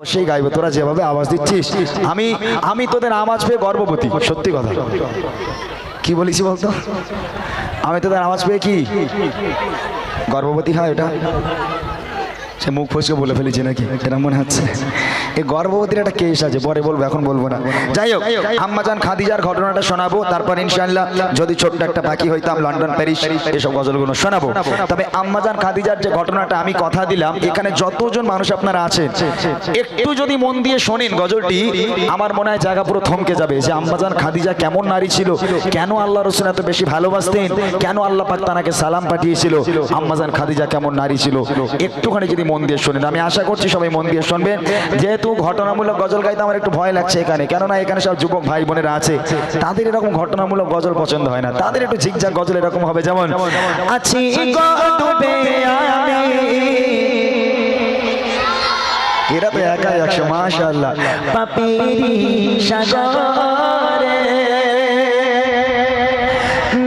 সেই গাইবো, তোরা যেভাবে আওয়াজ দিচ্ছিস, আমি আমি তোদের আওয়াজ পেয়ে গর্ভবতী, সত্যি কথা। কি বলেছি বলতো? আমি তোদের আওয়াজ পেয়ে কি? গর্ভবতী হয় এটা সে মুখ ফসকে বলে ফেলেছি নাকি? এটা মনে হচ্ছে এই গর্ভবতীর একটা কেস আছে, পরে বলব, এখন বলব না। যাই হোক আম্মাজান খাদিজার ঘটনাটা শোনাবো, তারপর ইনশাআল্লাহ যদি ছোট্ট একটা বাকি হইতাম, লন্ডন, প্যারিস, এসব গজলগুলো শোনাবো। তবে আম্মাজান খাদিজার যে ঘটনাটা আমি কথা দিলাম, এখানে যতজন মানুষ আপনারা আছেন, একটু যদি মন দিয়ে শোনেন গজলটি, আমার মনে হয় জায়গা পুরো থমকে যাবে যে আম্মাজান খাদিজা কেমন নারী ছিল, কেন আল্লাহ রসুল এত বেশি ভালোবাসতেন, কেন আল্লাহ পাক তানাকে সালাম পাঠিয়েছিল আম্মাজান খাদিজা কেমন নারী ছিল, একটুখানি যদি মন দিয়ে শোনেন। আমি আশা করছি সবাই মন দিয়ে শুনবেন যেহেতু ঘটনামূলক গজল গাইতে আমার একটু ভয় লাগছে এখানে। কেননা এখানে সব যুবক ভাই বোনেরা আছে। তাদের এরকম ঘটনামূলক গজল পছন্দ হয় না। তাদের একটু ঝিকঝাক গজল এরকম হবে। যেমন, আছি এরা তো একাই একশো, মাশাআল্লাহ।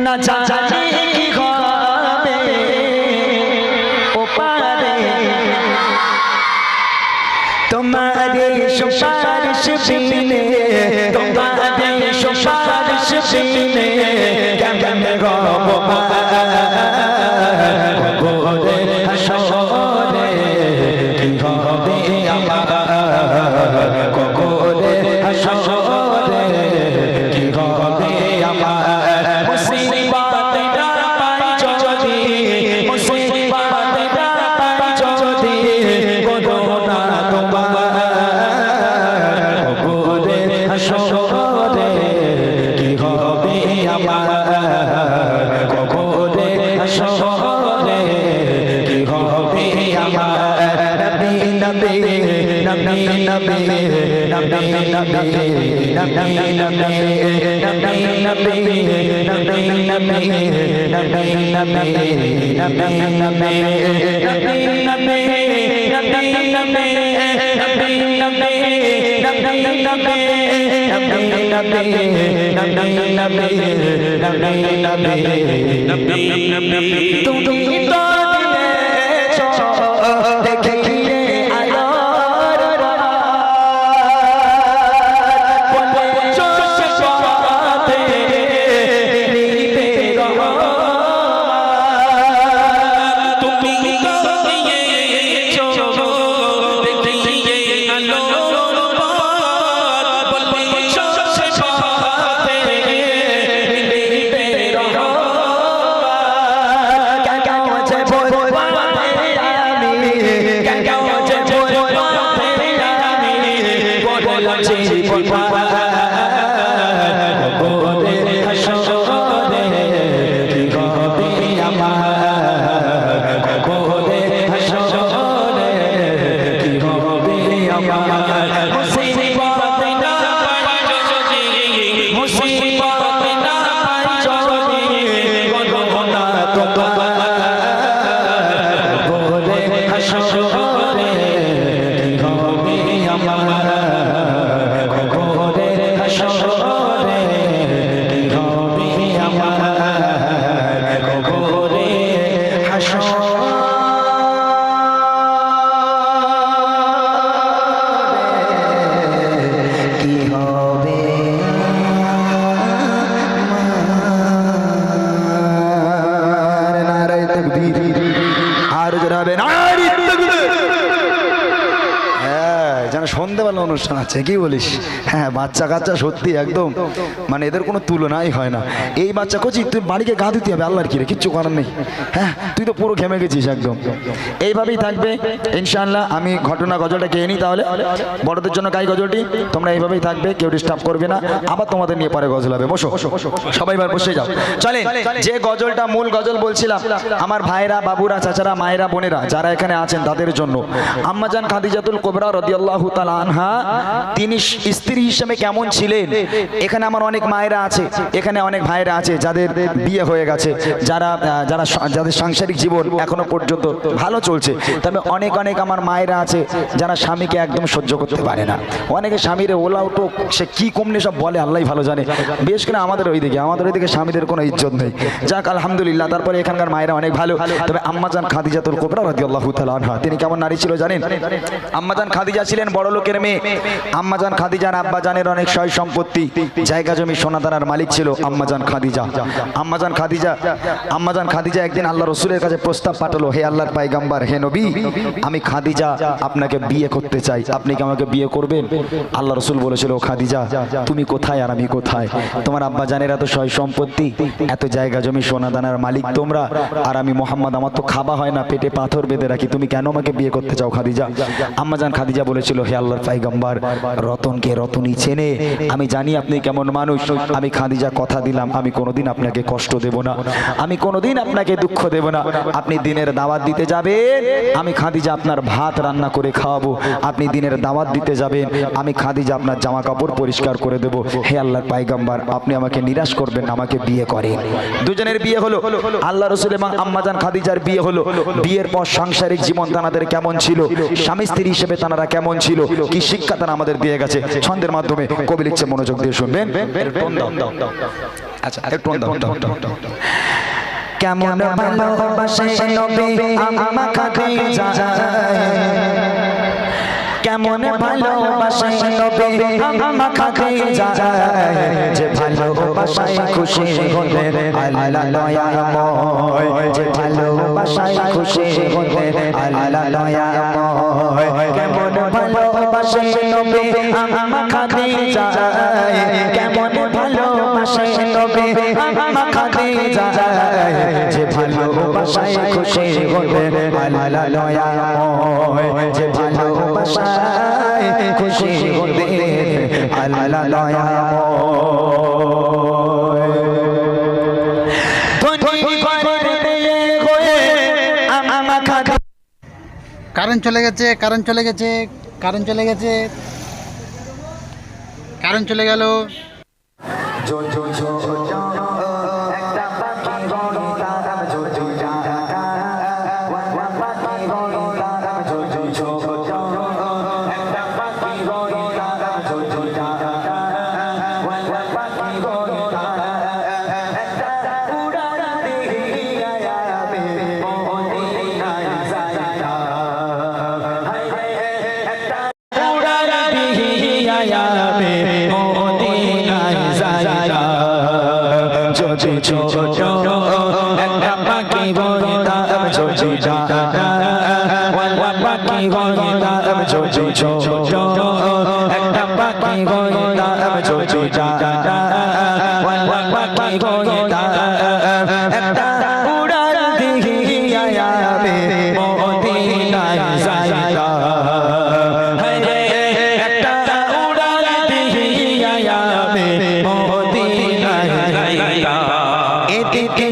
না তোমারে সুপারিশ বিনে তোমারে সুপারিশ বিনে Don't don't don't অনুষ্ঠান আছে, কি বলিস? হ্যাঁ বাচ্চা কাচ্চা সত্যি একদম মানে এদের কোনো তুলনাই হয় না। এই বাচ্চা কচি, তুই বাড়িকে গা দিতে হবে, আল্লাহর কিরে, কিচ্ছু করার নেই। হ্যাঁ তুই তো পুরো ঘেমে গেছিস একদম। এইভাবেই থাকবে, ইনশাআল্লাহ, আমি ঘটনা গজলটা কে নিই তাহলে? বড়দের জন্য গাই গজলটি, তোমরা এইভাবেই থাকবে, কেউ ডিস্টার্ব করবে না। আবার তোমাদের নিয়ে পরে গজল হবে, বসো। সবাই এবার বসে যাও। চলে যে গজলটা মূল গজল বলছিলাম, আমার ভাইরা, বাবুরা, চাচারা, মায়েরা, বোনেরা, যারা এখানে আছেন তাদের জন্য। আম্মাজান খাদিজাতুল কোবরা রদিয়াল্লাহু তাআলা আনহা তিনি স্ত্রী হিসেবে কেমন ছিলেন? এখানে আমার অনেক মায়েরা আছে, এখানে অনেক ভাইরা আছে যাদের বিয়ে হয়ে গেছে, যারা যারা যাদের সাংসারিক জীবন এখনও পর্যন্ত ভালো চলছে। তবে অনেক অনেক আমার মায়েরা আছে যারা স্বামীকে একদম সহ্য করতে পারে না। অনেকে স্বামীরে ওলা উঠো, সে কি কমলে সব বলে আল্লাহ ভালো জানে। বেশ করে আমাদের ওইদিকে আমাদের ওইদিকে স্বামীদের কোনো ইজ্জত নেই। যাক, আলহামদুলিল্লাহ, তারপরে এখানকার মায়েরা অনেক ভালো। তবে আম্মাজান খাদিজাতুল কোবরা তাআলা আনহা, তিনি কেমন নারী ছিল জানেন? আম্মাজান খাদিজা ছিলেন বড় লোকের মেয়ে। আম্মাজান খাদিজান আব্বাজানের অনেক সয় সম্পত্তি। জায়গা জমি সোনাদানার মালিক ছিল আম্মাজান খাদিজা। আম্মাজান খাদিজা আম্মাজান খাদিজা একদিন আল্লাহ রসুলের কাছে প্রস্তাব পাঠালো, হে আল্লাহর পাইগাম্বার হে নবী, আমি খাদিজা আপনাকে বিয়ে করতে চাই। আপনি কি আমাকে বিয়ে করবেন? আল্লাহ রসুল বলেছিল খাদিজা, তুমি কোথায় আর আমি কোথায়? তোমার আব্বাজানের এত সয় সম্পত্তি, এত জায়গা জমি সোনাদানার মালিক তোমরা, আর আমি মোহাম্মদ, আমার তো খাবা হয় না, পেটে পাথর বেঁধে রাখি। তুমি কেন আমাকে বিয়ে করতে চাও খাদিজা? আম্মাজান খাদিজা বলেছিল, হে আল্লাহর পাইগাম্বার রতনকে রতনই চেনে, আমি জানি আপনি কেমন মানুষ, আমি খাদিজা কথা দিলাম, আমি কোনোদিন আপনাকে কষ্ট দেব না, আমি কোনোদিন আপনাকে দুঃখ দেব না, আপনি দিনের দাওয়াত দিতে যাবেন, আমি খাদিজা আপনার ভাত রান্না করে খাওয়াবো, আপনি দিনের দাওয়াত দিতে যাবেন, আমি খাদিজা আপনার জামা কাপড় পরিষ্কার করে দেব, হে আল্লাহর পাইগাম্বার আপনি আমাকে নিরাশ করবেন, আমাকে বিয়ে করেন। দুজনের বিয়ে হলো, আল্লাহ রসুল এবং আম্মাজান খাদিজার বিয়ে হলো, বিয়ের পর সাংসারিক জীবন তানাদের কেমন ছিল, স্বামী স্ত্রী হিসেবে তানারা কেমন ছিল, কি শিক্ষা তারা আমাদের দিয়ে গেছে। ছন্দের মাধ্যমে কবি লিখছে মনোযোগ দিয়ে শুনবেন। আচ্ছা একটু দাও। কেমন ভালোবাসে নবী আম্মা খাদিজা কেমন ভালোবাসে নবী আম্মা খাদিজা যে ভালোবাসায় খুশি হলে আল্লাহ দয়াময়। যে ভালোবাসায় খুশি হলে আল্লাহ দয়াময়। কেমন ভালোবাসে নবী আম্মা খাদিজা কেমন ভালোবাসে নবী আম্মা খাদিজা যে ভালোবাসায় খুশি হলে আল্লাহ দয়াময় যে ভালোবাসায় খুশি হলে আল্লাহ দয়াময় ধনী করে আমা খাদি কারেন্ট চলে গেছে, কারেন্ট চলে গেছে। কারেন্ট চলে গেছে। কারণ চলে গেল। জল জল জো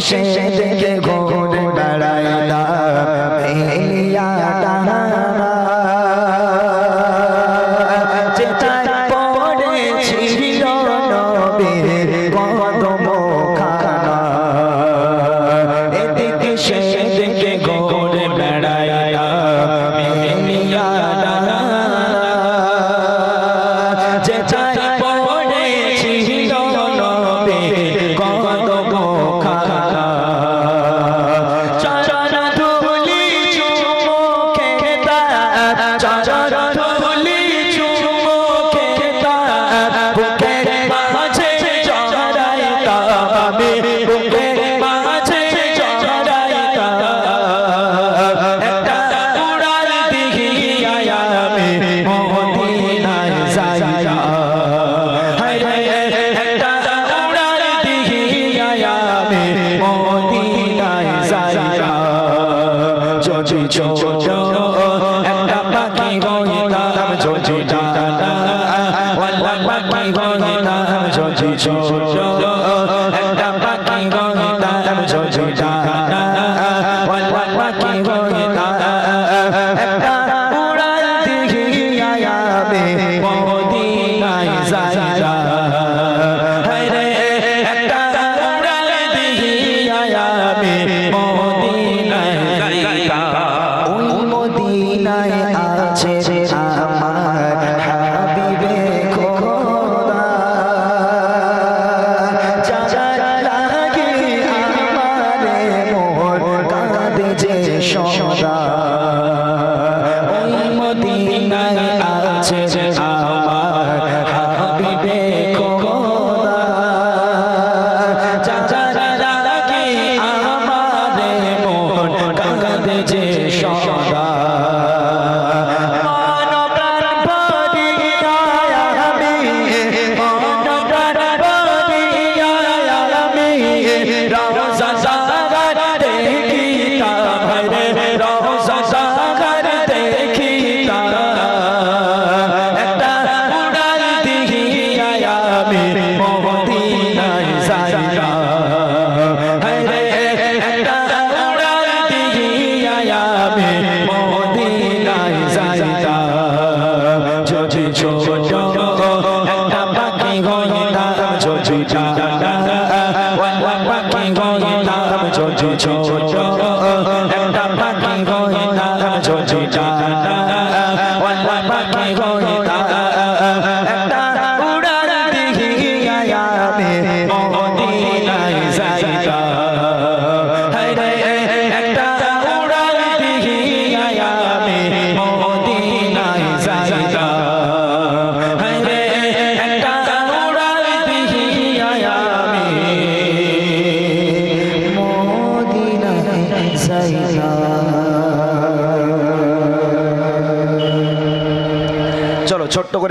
shit.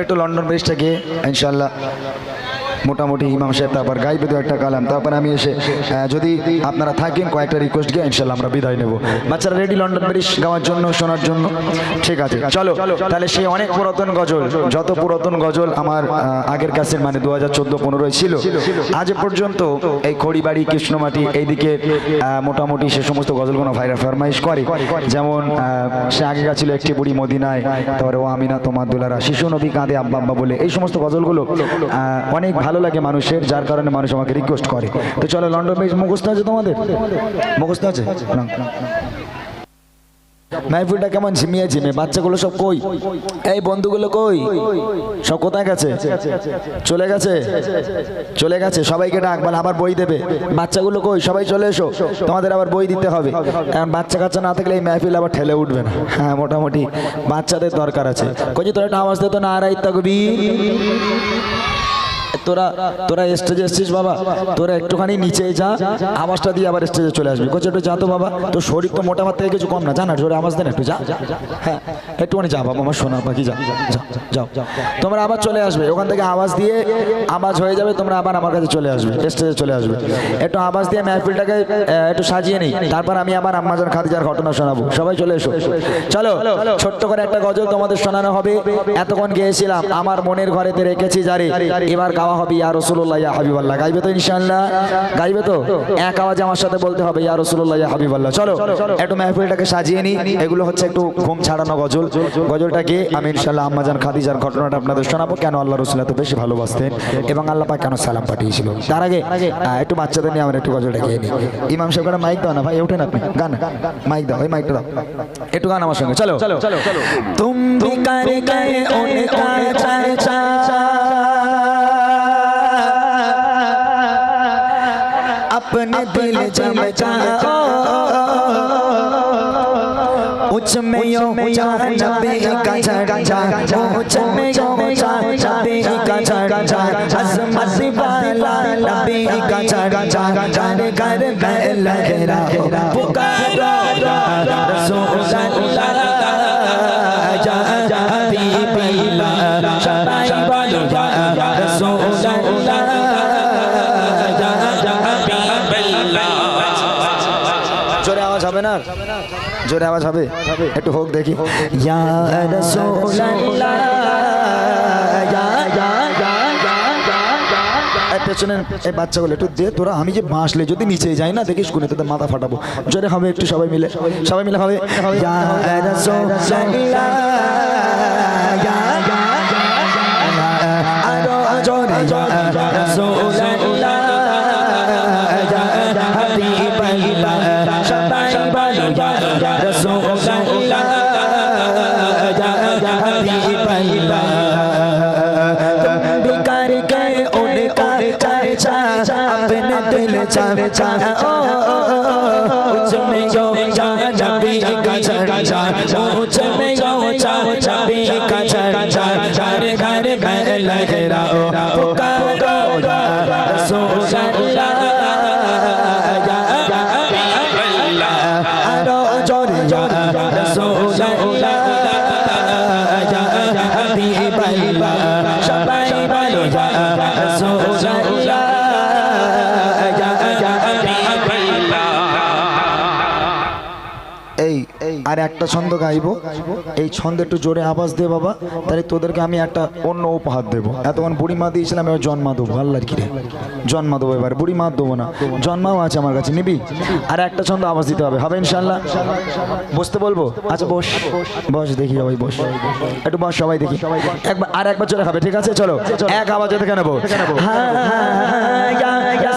একটু লন্ডন ব্রিজটাকে ইনশাল্লাহ মোটামুটি ইমাম সাহেব তারপর গাইবে দু একটা কালাম। তারপর আমি এসে যদি আপনারা থাকেন কয়েকটা রিকোয়েস্ট গিয়ে ইনশাল্লাহ আমরা বিদায় নেব। বাচ্চারা রেডি লন্ডন ব্রিজ গাওয়ার জন্য, শোনার জন্য? ঠিক আছে, চলো, তাহলে সেই অনেক পুরাতন গজল, যত পুরাতন গজল আমার আগের কাছের মানে দু হাজার চোদ্দ পনেরোয় ছিল। আজ পর্যন্ত এই খড়িবাড়ি, কৃষ্ণমাটি, এইদিকে মোটামুটি সে সমস্ত গজলগুলো ভাইরা ফরমাইশ করে। যেমন সে আগেকার ছিল একটি বুড়ি মদিনায়, তারপরে ও আমিনা তোমার দুলারা, শিশু নবী কাঁদে আব্বা আব্বা বলে। এই সমস্ত গজলগুলো অনেক ভালো লাগে মানুষের, যার কারণে মানুষ আমাকে রিকোয়েস্ট করে। তো চলো, লন্ডন ব্রিজ মুখস্থ আছে তোমাদের? মুখস্থ আছে। মাহফিলটা কেমন ঝিমিয়ে ঝিমে বাচ্চাগুলো সব কই? এই বন্ধুগুলো কই? সব কোথায় গেছে? চলে গেছে? চলে গেছে? সবাইকে ডাক, বলে আবার বই দেবে। বাচ্চাগুলো কই? সবাই চলে এসো। তোমাদের আবার বই দিতে হবে। কারণ বাচ্চা কাচ্চা না থাকলে এই মাহফিল আবার ঠেলে উঠবে না। হ্যাঁ মোটামুটি বাচ্চাদের দরকার আছে। কই তোরা একটা আওয়াজ দে তো না আড়াই তকবি তোরা তোরা স্টেজে এসছিস বাবা, তোরা একটুখানি নিচে যা, আওয়াজটা দিয়ে আবার স্টেজে চলে আসবি। কোচ একটু যা তো বাবা, তোর শরীর তো মোটা থেকে কিছু কম না জানা জোরে আওয়াজ দেন একটু যা। হ্যাঁ একটুখানি যা বাবা, আমার সোনা পাখি, যা যাও। তোমরা আবার চলে আসবে, ওখান থেকে আওয়াজ দিয়ে আওয়াজ হয়ে যাবে, তোমরা আবার আমার কাছে চলে আসবে স্টেজে চলে আসবে। একটু আওয়াজ দিয়ে মাহফিলটাকে একটু সাজিয়ে নিই, তারপর আমি আবার আম্মাজান খাদিজার ঘটনা শোনাবো। সবাই চলে এসো। চলো, ছোট্ট করে একটা গজল তোমাদের শোনানো হবে। এতক্ষণ গিয়েছিলাম, আমার মনের ঘরেতে রেখেছি যারে এবার গাওয়া হবে ইয়া রসুল্লাহ ইয়া হাবিবাল্লাহ। গাইবে তো ইনশাল্লাহ গাইবে তো? এক আওয়াজ আমার সাথে বলতে হবে ইয়া রসুল্লাহ ইয়া হাবিবাল্লাহ। চলো একটু মেহফিলটাকে সাজিয়ে নি। এগুলো হচ্ছে একটু ঘুম ছাড়ানো গজল। গজলটাকে আমি ইনশাল্লাহ আম্মাজান খাদিজার ঘটনাটা আপনাদের শোনাবো। কেন আল্লাহ রসুল এত বেশি ভালোবাসতেন এবং আল্লাহ পাক কেন সালাম পাঠিয়েছিল? তার আগে একটু বাচ্চাদের নিয়ে আমরা একটু গজলটা খেয়ে নি। ইমাম সাহেব মাইক দাও না ভাই ওঠেন আপনি। গান মাইক দাও ওই মাইকটা দাও। একটু গান আমার সঙ্গে। চলো। চলো চলো তুম কারে কারে ওনে চা নবে কাঁচা কাঁচা ও চমে চমে চা নবে কাঁচা কাঁচা আসমাস বালা নবে কাঁচা কাঁচা ঘর ঘর বেলা হেরা পুকারা রসুল জোরে আওয়াজ হবে না জোরে আওয়াজ হবে? একটু হোক দেখি। ইয়া পেছনের এই বাচ্চাগুলো একটু দে, তোরা আমি যে বাঁশলে যদি নিচে যাই না, দেখিস কোনে তোদের মাথা ফাটাবো। জোরে হবে একটু সবাই মিলে। সবাই মিলে হবে? জোরে। शादी पैदा बिकार गए उनका चर्चा अपने दिल चर्चा ओ আর একটা ছন্দ গাইবো। এই ছন্দে একটু জোরে আওয়াজ দে বাবা। তাহলে তোদেরকে আমি একটা অন্য উপহার দেবো। এতক্ষণ বুড়ি মা দিয়েছিলাম এবার জন্মা দেবো। আল্লাহর কি রে জন্মা দেবো এবার। বুড়ি মা দেবো না। জন্মাও আছে আমার কাছে। নিবি? আর একটা ছন্দ আওয়াজ দিতে হবে। হবে ইনশাল্লাহ বসতে বলব? আচ্ছা বস। বস দেখি সবাই, বস। একটু বস, সবাই দেখি। একবার আর একবার চলে খাবে, ঠিক আছে? চলো। এক আওয়াজে থেকে নেব। या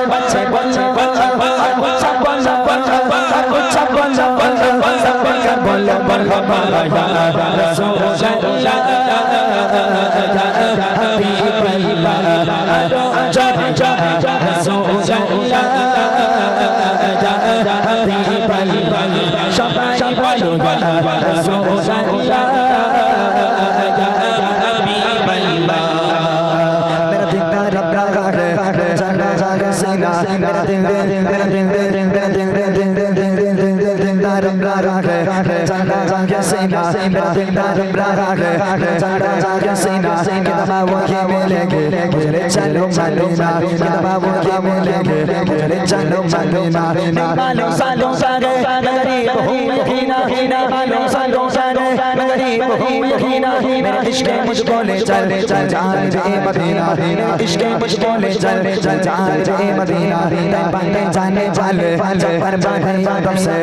बाबू के मिलेंगे मेरे चलो मदीना बाबू के मिलेंगे मेरे चलो मदीना मानो सालों सा गए गरीब हूँ मदीना मानो सालों सा गरीब हूँ यकीना मेरा इश्क मुझको ले चल चल जान रे मदीना इश्क मुझको ले चल चल जान रे मदीना बंदे जाने वाले जब पर बढ़े यादों से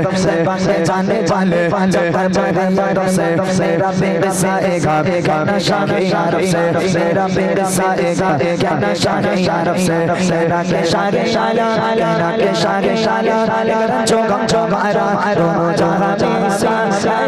बंदे जाने वाले जब पर से मेरा बेटा साएगा क्या नशा है यारब से मेरा बेटा साएगा क्या नशा है यारब से मेरा के शागे शाला मेरा के शागे शाला जो गम जो मारा दोनों जहाँ में साया भी सहारा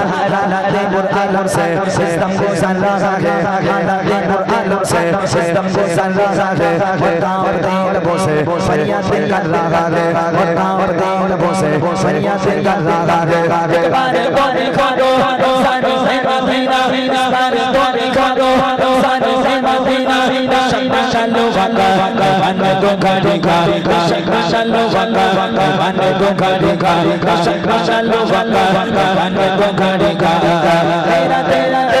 हालात बुर आलम से सिस्टम को सन रहा है हालात बुर आलम से सिस्टम को सन रहा है बताओ बताओ लबों से फरियाद दिल कर रहा है बताओ बताओ लबों से फरियाद दिल कर रहा है बारे बारे खादो सानो से मदीना बारे बारे खादो सानो से मदीना शक्का शलो वका वन दो घड़ी का शक्का शलो वका वन दो घड़ी का शक्का शलो वका वन दो মারেগা তেরা তেরা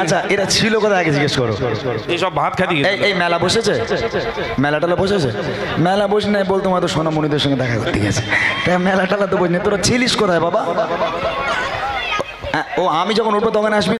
আচ্ছা এটা ছিল কোথায় আগে জিজ্ঞেস করো? এইসব ভাত খাতি এই এই মেলা বসেছে? মেলা টালা বসেছে? মেলা বসে নাই বলতো তোমার তো সোনামণিদের সঙ্গে দেখা করতে গেছে। তাই মেলা টালা তো বসে তোরা ছিলিস কোথায় বাবা? ও আমি যখন উঠবো তখন আসবি?